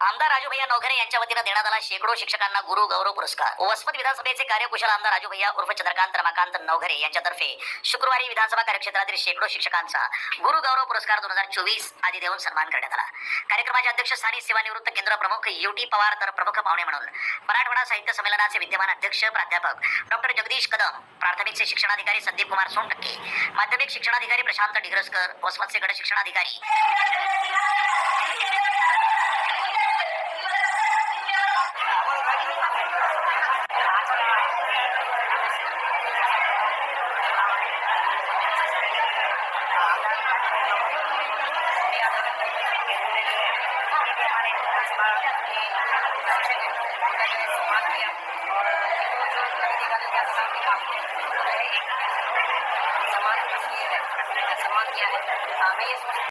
आमदार राजूभैया नवघरे यांच्या वतीनं देण्यात आला शेकडो शिक्षकांना गुरु गौरव पुरस्कार. वसमत विधानसभेचे कार्यकुशल आमदार राजूभैया उर्फ चंद्रकांत रमाकांत नवघरे यांच्यातर्फे शुक्रवारी विधानसभा कार्यक्षेत्रातील शेकडो शिक्षकांचा गुरु गौरव पुरस्कार दोन हजार चोवीस आदी देऊन सन्मान करण्यात आला. कार्यक्रमाच्या अध्यक्षस्थानी सेवानिवृत्त केंद्र प्रमुख युटी पवार तर प्रमुख पाहुणे म्हणून. मराठवाडा साहित्य संमेलनाचे विद्यमान अध्यक्ष प्राध्यापक डॉक्टर जगदीश कदम प्राथमिकचे शिक्षणाधिकारी संदीप कुमार सोनटक्के माध्यमिक शिक्षणाधिकारी प्रशांत डिग्रसकर वसमतचे गट शिक्षणाधिकारी समान किया है मैं ये